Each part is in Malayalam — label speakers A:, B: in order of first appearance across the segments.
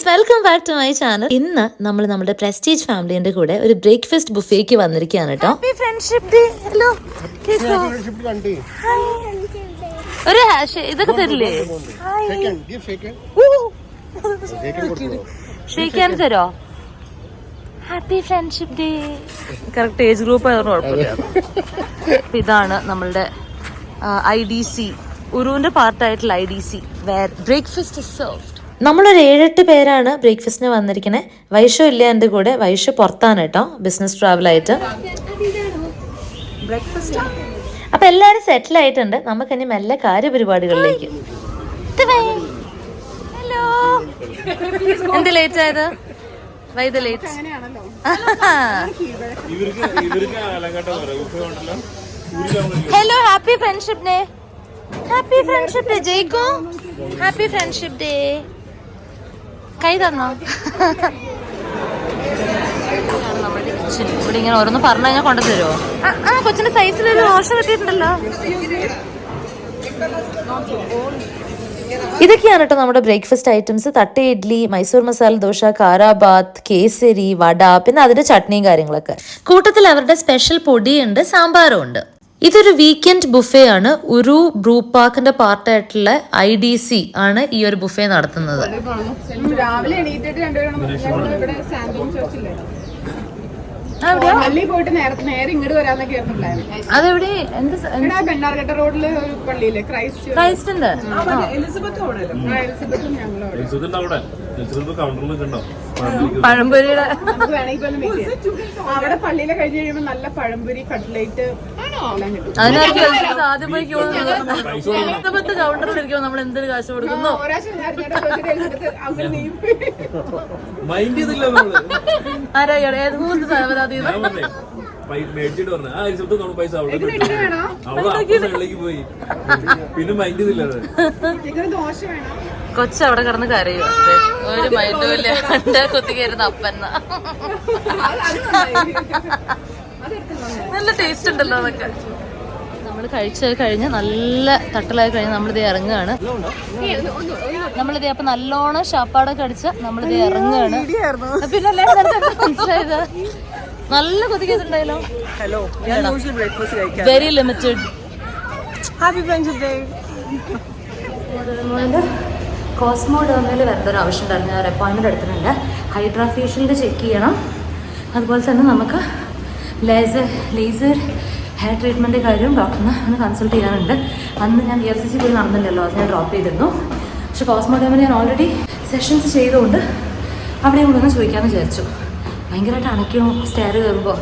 A: Guys welcome back to my channel ഇന്ന് നമ്മൾ നമ്മുടെ പ്രസ്റ്റീജ് ഫാമിലിന്റെ കൂടെ ഒരു ബ്രേക്ക്ഫാസ്റ്റ് ബുഫേക്ക് വന്നിരിക്കുകയാണ് കേട്ടോ. ഫ്രണ്ട്ഷിപ്പ് ഡേ ഹലോ ഒരു ഹാഷ് ഇതൊക്കെ തരില്ലേ? ഷെയ്ക്കാൻ തരോ? Happy friendship day correct age group ആയതുകൊണ്ട് കുഴപ്പമില്ല. അപ്പൊ ഇതാണ് നമ്മളുടെ ഐ ഡി സി ഉറുവിന്റെ പാർട്ടായിട്ടുള്ള I D C where breakfast served നമ്മളൊരു ഏഴെട്ട് പേരാണ് ബ്രേക്ക്ഫാസ്റ്റിന് വന്നിരിക്കുന്നത് വൈഷു ഇല്ല എന്റെ കൂടെ. വൈഷു പുറത്താണ് കേട്ടോ. ബിസിനസ് ട്രാവലായിട്ട് അപ്പൊ എല്ലാവരും സെറ്റിൽ ആയിട്ടുണ്ട്. നമുക്ക് ഇനി മെല്ലെ കാര്യപരിപാടികളിലേക്ക്. ഹലോ ആയത് വൈദ hello happy friendship day happy friendship day ജയിക്കോ. Happy friendship day കൈ തന്നോ നമ്മുടെ കിച്ചൺ ഇവിടെ ഇങ്ങനെ ഓരോന്ന് പറഞ്ഞു കഴിഞ്ഞാൽ കൊണ്ടു തരുമോ ആ കൊച്ചിന്റെ സൈസിൽ ഒരു ദോശ കിട്ടിയിട്ടുണ്ടല്ലോ. ഇതൊക്കെയാണ് കേട്ടോ നമ്മുടെ ബ്രേക്ക്ഫാസ്റ്റ് ഐറ്റംസ് തട്ട ഇഡ്ലി മൈസൂർ മസാല ദോശ കാരാബാത്ത് കേസരി വട പിന്നെ അതിന്റെ ചട്നിയും കാര്യങ്ങളൊക്കെ. കൂട്ടത്തിൽ അവരുടെ സ്പെഷ്യൽ പൊടിയുണ്ട് സാമ്പാറും ഉണ്ട്. ഇതൊരു വീക്കെൻഡ് ബുഫേ ആണ്. ഒരു ബ്രൂ പാർക്കിന്റെ പാർട്ടായിട്ടുള്ള ഐ ഡി സി ആണ് ഈ ഒരു ബുഫേ നടത്തുന്നത്. അതെവിടെ?
B: റോഡിൽ ഒരു പള്ളിയില്ലേ? ക്രൈസ്റ്റ്
A: ക്രൈസ്റ്റിന്റെ
B: എലിസബത്തും എലിസബത്തും അവിടെ.
A: പഴംപൊരിയുടെ.
B: അവിടെ പള്ളിയിലെ കഴിഞ്ഞ് കഴിയുമ്പോ നല്ല പഴംപൊരി കട്ട്ലേറ്റ്
A: അതിനായിരിക്കും ആദ്യം പോയി ക്യൂ കൗണ്ടറിൽ ഇരിക്കുമ്പോൾ നമ്മൾ എന്തൊരു കാശ് കൊടുക്കുന്നു? ആരാ ഏത് മൂന്ന്
C: പൈ- മേടിച്ചിട്ട് പറഞ്ഞു ആ ലിസുദ് നമ്മൾ പൈസ അവിടെ പോയി. പിന്നെ മൈൻഡ് ചെയ്തില്ല
A: കൊച്ചു അവിടെ കിടന്ന് കരയുക ഒരു മൈൻഡുമില്ല കുത്തി കയറുന്ന അപ്പന്ന നല്ല ടേസ്റ്റ് ഉണ്ടല്ലോ അതൊക്കെ. നമ്മൾ കഴിച്ച് കഴിഞ്ഞ് നല്ല തട്ടലായി കഴിഞ്ഞ് നമ്മളിത് ഇറങ്ങുകയാണ്. നമ്മളിത് അപ്പൊ നല്ലോണം ഷാപ്പാടൊക്കെ അടിച്ച് നമ്മളിത് ഇറങ്ങുകയാണ്. പിന്നെ മനസ്സിലായത്? നല്ല കൊതിക്കുന്നുണ്ടായല്ലോ
D: ഹലോ ഞാൻ യൂഷ്വൽ ബ്രേക്ക്ഫാസ്റ്റ് കഴിക്കാം
A: very limited
D: happy friendship day
A: Cosmo ഡോമിൽ വരേണ്ട ഒരു ആവശ്യം ഉണ്ടായിരുന്നു? ഞാൻ ഒരു അപ്പോയിൻമെന്റ് എടുത്തിട്ടുണ്ട്. ഹൈഡ്രാഫേഷ്യലിന്റെ ചെക്ക് ചെയ്യണം. അതുപോലെ തന്നെ നമുക്ക് ലേസർ ലേസർ ഹെയർ ട്രീറ്റ്മെന്റ് കാര്യം ഡോക്ടറിനെ ഒന്ന് കൺസൾട്ട് ചെയ്യാനുണ്ട്. അന്ന് ഞാൻ എഫ് സി സി പോയി നടന്നില്ലല്ലോ അത് ഞാൻ ഡ്രോപ്പ് ചെയ്തിരുന്നു. പക്ഷെ കോസ്മോഡാമിൽ ഞാൻ ഓൾറെഡി സെഷൻസ് ചെയ്തുകൊണ്ട് അവിടെ കൂടെ ഒന്ന് ചോദിക്കാമെന്ന് വിചാരിച്ചു. ഭയങ്കരമായിട്ട് അണയ്ക്കണോ സ്റ്റെയർ കയറുമ്പോൾ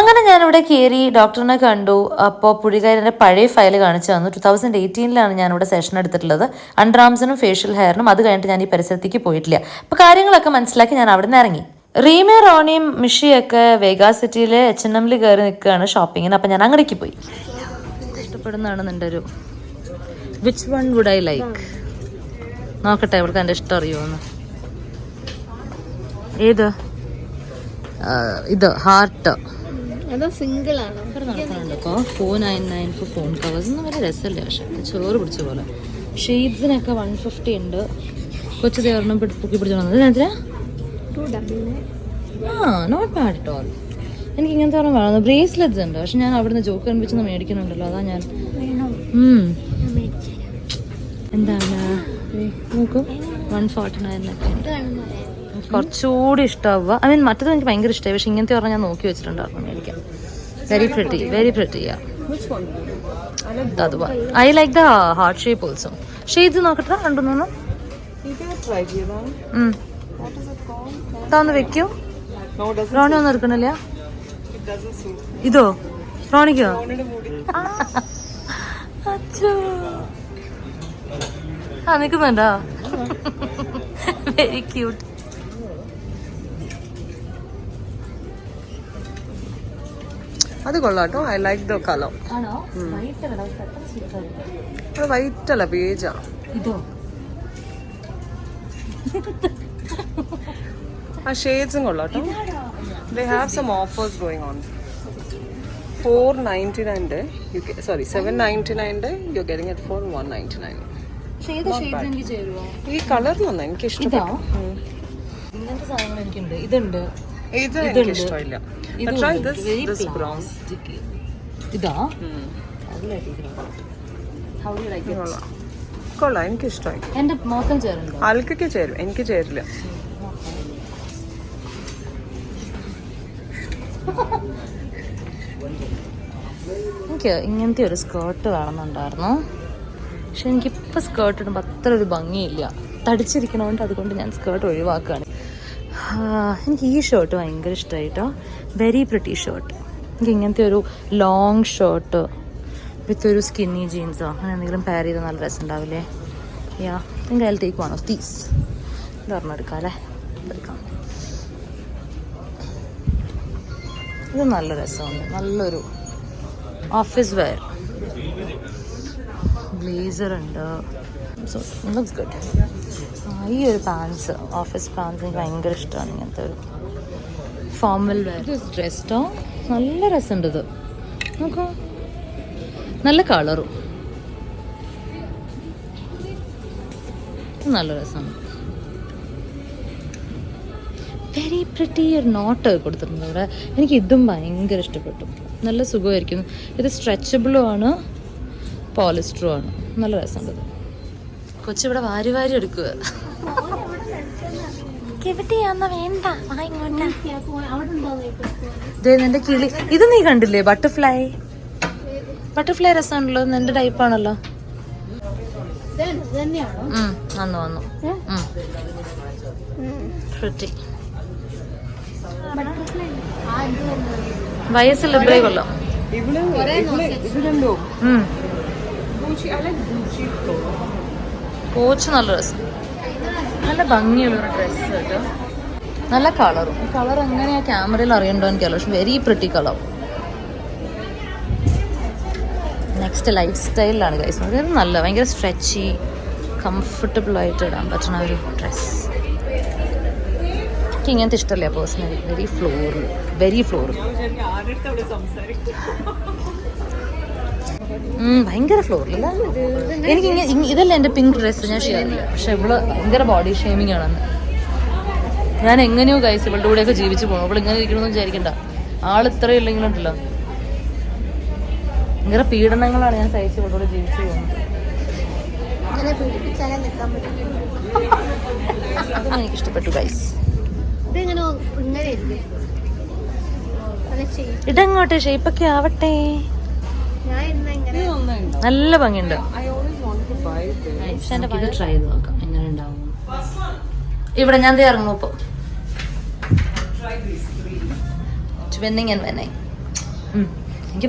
A: അങ്ങനെ ഞാനിവിടെ കയറി ഡോക്ടറിനെ കണ്ടു. അപ്പോൾ പുള്ളിക്കാരന്റെ പഴയ ഫയൽ കാണിച്ചു തന്നു. ടു തൗസൻഡ് എയ്റ്റീനിലാണ് ഞാനിവിടെ സെഷൻ എടുത്തിട്ടുള്ളത്. അണ്ടർ ആംസിനും ഫേഷ്യൽ ഹെയറിനും അത് കഴിഞ്ഞിട്ട് ഞാൻ ഈ പരിസരത്തേക്ക് പോയിട്ടില്ല. അപ്പോൾ കാര്യങ്ങളൊക്കെ മനസ്സിലാക്കി ഞാൻ അവിടെ നിന്ന് ഇറങ്ങി. റീമ റോണിയും മിഷിയൊക്കെ വേഗാ സിറ്റിയിൽ എച്ച് എൻ എമ്മിൽ കയറി നിൽക്കുകയാണ് ഷോപ്പിങ്ങിന് അപ്പം ഞാൻ അങ്ങടേക്ക് പോയി. ഇഷ്ടപ്പെടുന്നതാണ് നിന്റെ ഒരു which one would I like നോക്കട്ടെ ഇവൾക്ക് എന്റെ ഇഷ്ടം അറിയുമെന്ന്. ഏത്? ഇത് heart four nine nine four phone covers ഒന്നും വലിയ രസമല്ല? പക്ഷെ ചോറ് പിടിച്ച പോലെ. ഷെയ്ഡ്സിനൊക്കെ വൺ ഫിഫ്റ്റി ഉണ്ട്. കൊച്ചു തേർണം പൊക്കി പിടിച്ചു വന്നത്. എന്തിനാ ആ നോട്ട് ബാഡ് അറ്റ് ഓൾ എനിക്ക് ഇങ്ങനത്തെ ഒരെണ്ണം വേണം ബ്രേസ്ലെറ്റ്സ് ഉണ്ട്. പക്ഷെ ഞാൻ അവിടുന്ന് ജോക്ക് കൺപിച്ചൊന്ന് മേടിക്കുന്നുണ്ടല്ലോ. അതാ ഞാൻ. എന്താണ്? നോക്കൂ. വൺ ഫോർട്ടി നയനൊക്കെ കുറച്ചുകൂടി ഇഷ്ടമാവുക ഐ മീൻ മറ്റത് എനിക്ക് ഭയങ്കര ഇഷ്ടമായി പക്ഷെ ഇങ്ങനത്തെ പറഞ്ഞാൽ ഞാൻ നോക്കി വെച്ചിട്ടുണ്ടായിരുന്നു മേടിക്കാം. Very pretty very pretty I like the heart shape also shades നോക്കട്ടെ. രണ്ടു മൂന്നും
D: ട്രൈ
A: ഇതാ വെക്കൂ. റോണി ഒന്നും എടുക്കണില്ല. ഇതോ? റോണിക്കോ?
D: അച്ഛോ
A: അച്ചോ ആ നിക്കുന്നുണ്ടോ? വെരി ക്യൂട്ട്
D: അത് കൊള്ളാട്ടോ. I like the colour. White അല്ല പേജാ
A: ഇതോ?
D: ആ ഷെയ്ഡ്സും കൊള്ളാം കേട്ടോ they have some offers going on for ninety nine you sorry seven ninety nine you getting it for one ninety nine
A: ഈ കളർ ഷെയ്ഡ് എനിക്ക്
D: ഇഷ്ടപ്പെട്ടു. ഉം.
A: ഇങ്ങനത്തെ സാധനങ്ങൾ എനിക്കുണ്ട്. ഇതുണ്ട്.
D: ഇത് എനിക്ക് ഇഷ്ടമില്ല. ട്രൈ ദിസ് ദിസ് ബ്രൗൺ
A: ഇതാ?
D: കൊള്ളാം. കൊള്ളാം എനിക്ക് ഇഷ്ടമായി
A: എന്റെ മോക്കം
D: ആൾക്കൊക്കെ ചേരും എനിക്ക് ചേരില്ല.
A: എനിക്ക് ഇങ്ങനത്തെ ഒരു സ്കേർട്ട് വേണമെന്നുണ്ടായിരുന്നു. പക്ഷെ എനിക്കിപ്പോൾ സ്കേർട്ട് ഇടുമ്പോൾ അത്ര ഒരു ഭംഗിയില്ല. തടിച്ചിരിക്കണോണ്ട് അതുകൊണ്ട് ഞാൻ സ്കേർട്ട് ഒഴിവാക്കുകയാണ് എനിക്ക് ഈ ഷർട്ട് ഭയങ്കര ഇഷ്ടമായിട്ടോ വെരി പ്രിട്ടി ഷർട്ട് എനിക്ക് ഇങ്ങനത്തെ ഒരു ലോങ് ഷർട്ട് വിത്ത് ഒരു സ്കിന്നി ജീൻസോ അങ്ങനെ എന്തെങ്കിലും പെയർ ചെയ്താൽ നല്ല രസം ഉണ്ടാവില്ലേ യാ എനിക്ക് അതിലത്തേക്ക് വേണോ? തീസ് ഇത് പറഞ്ഞെടുക്കാം അല്ലേ? എടുക്കാം. ഇത് നല്ല രസമുണ്ട്. നല്ലൊരു ഓഫീസ് വെയർ ബ്ലേസർ ഉണ്ട്. ഗുഡ് ഈ ഒരു പാൻസ് ഓഫീസ് പാൻസ് എനിക്ക് ഭയങ്കര ഇഷ്ടമാണ് ഇങ്ങനത്തെ ഒരു ഫോമൽ വെയർ ഡ്രസ്റ്റോ നല്ല രസമുണ്ട് ഇത്. നോക്കൂ. നല്ല കളറും നല്ല രസമാണ്. വെരി പ്രിറ്റി ഒരു നോട്ട് കൊടുത്തിട്ടുണ്ട് ഇവിടെ. എനിക്ക് ഇതും ഭയങ്കര ഇഷ്ടപ്പെട്ടു. നല്ല സുഖമായിരിക്കും ഇത് സ്ട്രെച്ചബിളും ആണ് പോളിസ്റ്ററും ആണ്. നല്ല രസമുണ്ട് കൊച്ചിവിടെ വാരി വാരി എടുക്കുക. നിന്റെ കിളി. ഇത് നീ കണ്ടില്ലേ ബട്ടർഫ്ലൈ ബട്ടർഫ്ലൈ രസമാണല്ലോ. നിന്റെ ടൈപ്പാണല്ലോ വന്നു വന്നു.
D: ഗൂച്ചി അല്ല ഗൂച്ചി
A: കോച്ച് നല്ല രസം. നല്ല ഭംഗിയുള്ള ഒരു ഡ്രസ്സ് കേട്ടോ. നല്ല കളറും കളർ എങ്ങനെയാ ക്യാമറയിൽ അറിയണ്ടോ എനിക്കല്ല പക്ഷെ very pretty colour next life സ്റ്റൈലിലാണ് കൈസ് ഇത് നല്ല ഭയങ്കര സ്ട്രെച്ചി കംഫർട്ടബിൾ ആയിട്ട് ഇടാൻ പറ്റുന്ന ഒരു ഡ്രസ്സ് എനിക്ക് ഇങ്ങനത്തെ ഇഷ്ടമല്ല. Personally very floral very floral ഭയങ്കര ഫ്ലോറിൽ എനിക്ക് ഇതല്ല എന്റെ പിങ്ക് ഡ്രസ് ഞാൻ ഷെയർ ചെയ്യാം പക്ഷെ ഇവൾ ഭയങ്കര ബോഡി ഷേമിംഗ് ആണെന്ന്. ഞാൻ എങ്ങനെയോ കൈസ് ഇവളുടെ കൂടെയൊക്കെ ജീവിച്ചു പോകണം അവൾ ഇങ്ങനെ ഇരിക്കണമെന്ന് വിചാരിക്കണ്ട. ആൾ ഇത്ര ഇല്ലെങ്കിലുണ്ടല്ലോ ഭയങ്കര പീഡനങ്ങളാണ് ഞാൻ സഹിച്ച് ഇവളുടെ കൂടെ ജീവിച്ചു പോകുന്നത്. അതും എനിക്ക് ഇഷ്ടപ്പെട്ടു ഗൈസ്
E: ഇതിങ്ങനെ ഇങ്ങനെ
A: ഷേപ്പൊക്കെ ആവട്ടെ.
E: ഞാൻ ഇന്ന് ഇങ്ങനെ
A: നല്ല ഭംഗിയുണ്ട്. ഇത് ട്രൈ ചെയ്ത് നോക്കാം. എങ്ങനെ ഉണ്ടാവും. ഇവിടെ ഞാൻ ഇറങ്ങും ഇപ്പൊ. ട്വിന്നിങ് ആൻഡ് വെന്നിങ് എനിക്ക്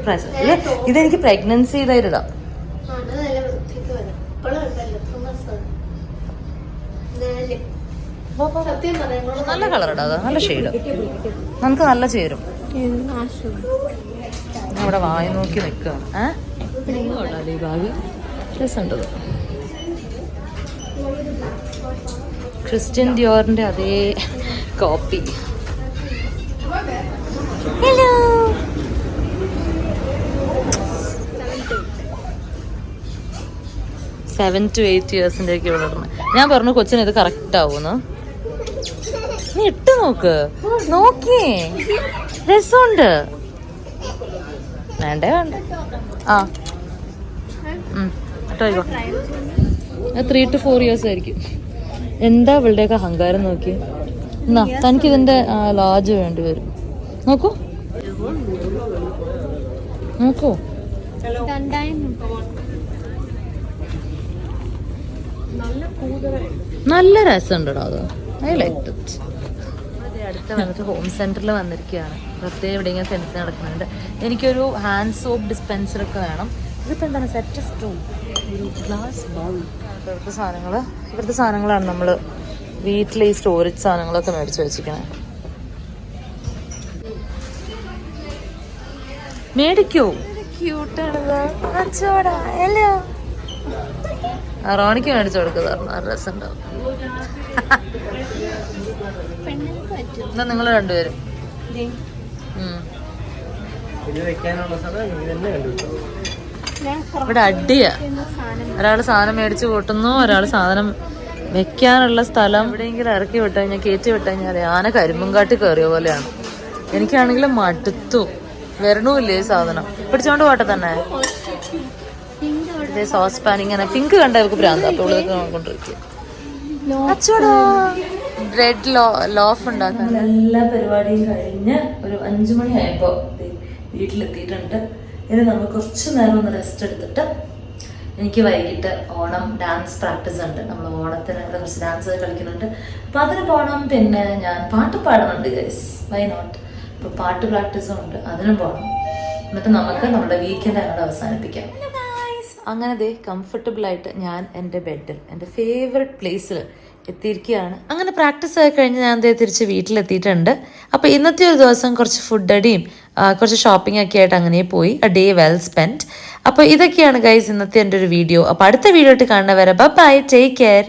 A: ഇതെനിക്ക് പ്രഗ്നൻസി
E: ആ, അത് നല്ല പറയാം
A: നല്ല ഷെയ്ഡ് നമുക്ക് നല്ല ചേരും. അവിടെ വായി നോക്കി നിൽക്കുക. ഏഹ് ഈ ക്രിസ്ത്യൻ ഡിയോറിന്റെ അതേ copy hello seven two eight ഇയേഴ്സിന്റെ ഒക്കെ ഇടണം ഞാൻ പറഞ്ഞു കൊച്ചിന് ഇത് കറക്റ്റ് ആവുമെന്ന്. നീ ഇട്ട് നോക്ക്. നോക്കിയേ രസമുണ്ട്. വേണ്ടേ വേണ്ട. ആ. ത്രീ ടു ഫോർ ഇയേഴ്സ് ആയിരിക്കും. എന്താ ഇവളുടെയൊക്കെ അഹങ്കാരം നോക്കി? എന്നാ തനിക്ക് ഇതിന്റെ ലാർജ് വേണ്ടി വരും. നോക്കൂ. നോക്കൂ. നല്ല രസമുണ്ടോ അത്. ഐ ലൈക്ക് ഇറ്റ് അടുത്ത വന്നിട്ട് ഹോം സെന്ററിൽ വന്നിരിക്കുകയാണ് പ്രത്യേകം ഇങ്ങനെ സെന്റർ നടക്കുന്നുണ്ട്. എനിക്കൊരു ഹാൻഡ് സോപ്പ് ഡിസ്പെൻസർ ഒക്കെ വേണം. ഇതിപ്പോൾ എന്താണ്? സെറ്റ് സ്റ്റൂ ഒരു ഗ്ലാസ് ബൗൾ ഇവിടുത്തെ സാധനങ്ങൾ ഇവിടുത്തെ സാധനങ്ങളാണ് നമ്മൾ വീട്ടിലെ ഈ സ്റ്റോറേജ് സാധനങ്ങളൊക്കെ മേടിച്ച് വെച്ചിരിക്കണേ. മേടിക്കൂ. ക്യൂട്ടാണത് അച്ചോടാ ഹലോ റോണിക്ക് മേടിച്ചു കൊടുക്കുക
E: ഡ്രസ് ഉണ്ടാവും
A: എന്നാ നിങ്ങൾ രണ്ടുപേരും. ഇവിടെ അടിയാ. ഒരാൾ സാധനം മേടിച്ചു കൂട്ടുന്നു ഒരാൾ സാധനം വെക്കാനുള്ള സ്ഥലം എവിടെയെങ്കിലും ഇറക്കി വിട്ട് കഴിഞ്ഞാൽ കയറ്റി വിട്ട് കഴിഞ്ഞാൽ ആന കരിമ്പുംകാട്ടി കയറിയ പോലെയാണ്. എനിക്കാണെങ്കിൽ മടുത്തു. വരണമില്ലേ ഈ സാധനം? പിടിച്ചോണ്ട് പോട്ടെ തന്നെ. ഇതേ സോസ് പാൻ ഇങ്ങനെ പിങ്ക് കണ്ട അവർക്ക് ഭ്രാന്ത്. അപ്പോൾ ഇതൊക്കെ നോക്കൊണ്ടിരിക്കും ബ്രെഡ് ലോഫ് ഉണ്ടാക്കാൻ. എല്ലാ പരിപാടിയും കഴിഞ്ഞ് ഒരു അഞ്ചു മണിയായപ്പോൾ വീട്ടിലെത്തിയിട്ടുണ്ട്. ഇനി നമുക്ക് കുറച്ച് നേരം ഒന്ന് റെസ്റ്റ് എടുത്തിട്ട് എനിക്ക് വൈകിട്ട് ഓണം ഡാൻസ് പ്രാക്ടീസ് ഉണ്ട്. നമ്മൾ ഓണത്തിന് ഇവിടെ കുറച്ച് ഡാൻസ് കളിക്കുന്നുണ്ട്. അപ്പൊ അതിന് പോകണം പിന്നെ ഞാൻ പാട്ട് പാടുന്നുണ്ട് ഗൈസ് വൈ നോട്ട് അപ്പോൾ പാട്ട് പ്രാക്ടീസും ഉണ്ട്. അതിനും പോകണം എന്നിട്ട് നമുക്ക് നമ്മുടെ വീക്കെൻഡ് അങ്ങോട്ട് അവസാനിപ്പിക്കാം. അങ്ങനെ ദേ കംഫർട്ടബിൾ ആയിട്ട് ഞാൻ എന്റെ ബെഡിൽ എന്റെ ഫേവററ്റ് പ്ലേസിൽ എത്തിയിരിക്കുകയാണ്. അങ്ങനെ പ്രാക്ടീസ് ആയി കഴിഞ്ഞ് ഞാൻ ദേ തിരിച്ച് വീട്ടിലെത്തിയിട്ടുണ്ട്. അപ്പോൾ ഇന്നത്തെ ഒരു ദിവസം കുറച്ച് ഫുഡ് അടിയും കുറച്ച് ഷോപ്പിംഗ് ഒക്കെ ആയിട്ട് അങ്ങനെ പോയി. എ ഡേ വെൽ സ്പെൻഡ് അപ്പോൾ ഇതൊക്കെയാണ് ഗൈസ് ഇന്നത്തെ എന്റെ ഒരു വീഡിയോ അപ്പോൾ അടുത്ത വീഡിയോ ആയിട്ട് കാണുന്നവരെ ബൈ ടേക്ക് കെയർ